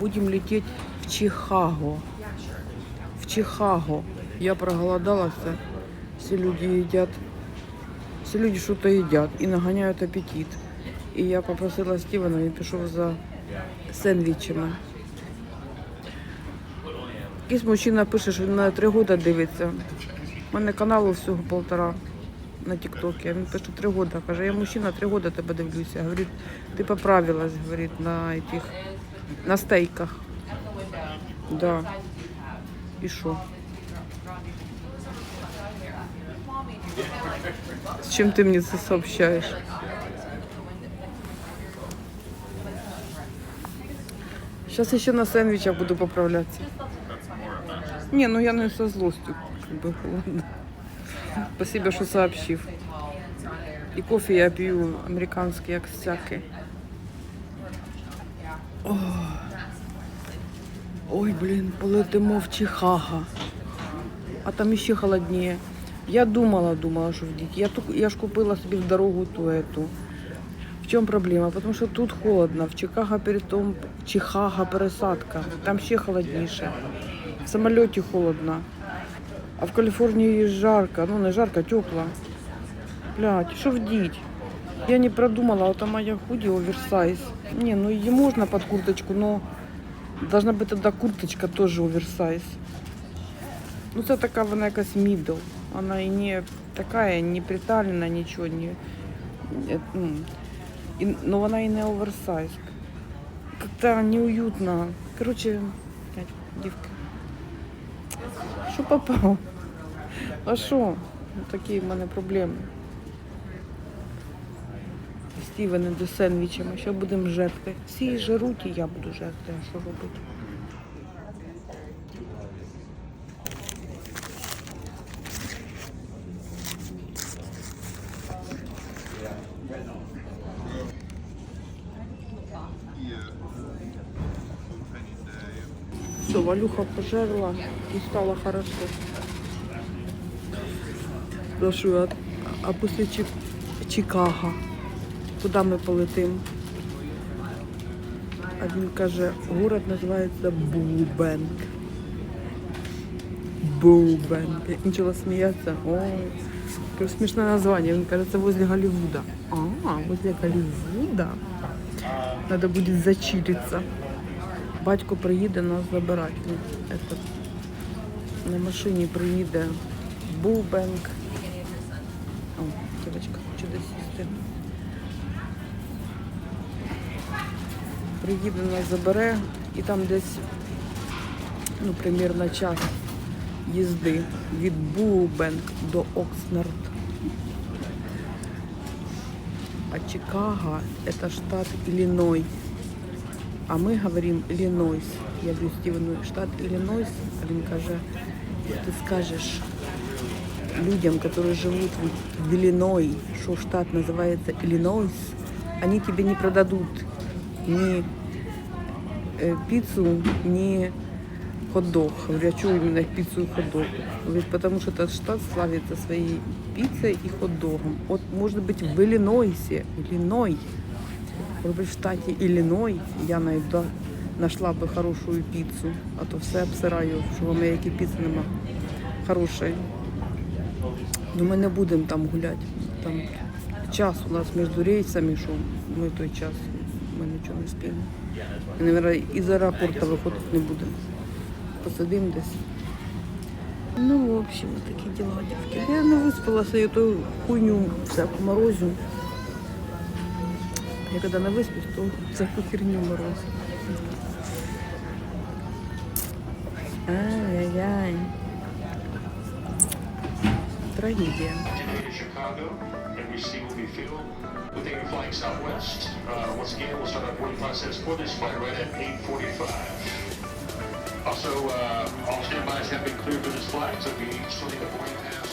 Будем лететь в Чикаго. В Чикаго. Я проголодалась. Все люди едят. Все люди что-то едят и нагоняют аппетит. І я попросила Стівена, він пішов за сендвічами. Якийсь мужчина пише, що він на три роки дивиться. У мене каналу всього полтора на Тіктокі. Він пише три роки. Каже, я мужчина, три роки тебе дивлюся. Говорить, ти поправилась, говорить, на этих, на стейках. Да. І що? З чим ти мені це сообщаєш? Сейчас еще на сэндвичах буду поправляться. Не, ну я не со злостью. Как бы, ладно. Спасибо, что сообщив. І кофе я п'ю американський, як всякий. Ой, блін, полетимо в Чикаго. А там ще холодніє. Я думала, думала, що в діть. Я, я ж купила собі в дорогу ту эту. В чем проблема? Потому что тут холодно. В Чикаго перед том Чикаго пересадка. Там ще холодніше. В самоліті холодно. А в Каліфорнії жарко. Ну не жарко, тепло. Блядь, що вдіть? Я не продумала, это моя худі оверсайз. Не, ну її можна під курточку, но должна бути тоді курточка теж оверсайз. Ну це така вона якась мідл. Вона і не така, не приталена, нічого, не, е, ну, і, но вона і не оверсайз. Как-то неуютно. Короче, блядь, дівки. Що попав? А що? Такі в мене проблеми. Стівени до сендвічами. Що будемо жерти? Всі жеруть, і я буду жерти. Що робити? Все, Валюха пожерла и стало хорошо. Спрашиваю, а, а після Чик... Чикаго, куди ми полетимо? А він каже, город називається Бубенк. Бубенк. Я почала сміятися. Кажу, смішне названня. Він каже, це возле Голлівуда. А, возле Голлівуда. Надо буде зачилиться. Батько приїде нас забирати. Этот, на машині приїде Бубенк. О, дівчинка хоче десь Приїде нас забере і там десь, ну, примірно час їзди від Бубенк до Окснард. А Чикаго это штат Иллиной. А ми говоримо Іллінойс. Я говорю Стівену, штат Іллінойс. А він каже, як ти скажеш людям, які живуть в Ілліной, що штат називається Іллінойс, вони тебе не продадуть ні е, піцу, ні хот-дог. Говорю, а чого іменно піцу і хот-дог? Говорит, потому что этот штат славится своей пиццей и хот-догом. Вот, может быть, в Иллинойсе, Иллиной, может быть, в штаті Ілліной я найду, знайшла би хорошу піцу, а то все обсираю, що в Америці піци нема хорошої. Ну ми не будемо там гуляти. Там час у нас між рейсами, що ми той час, ми нічого не спіємо. І, мабуть, із аеропорту виходити не будемо. Посидимо десь. Ну, в общем, такі діла, дівки. Я не виспалася, я ту хуйню всяку морозю. Я когда на выспусь, то всякую херню мороз. Ай-яй-яй. Трагедия. To. We think we're flying Southwest. Uh, once again, we'll start our boarding process for this flight right at 8:45. Also, uh, all standbys have been cleared for this flight, so we still need a boarding pass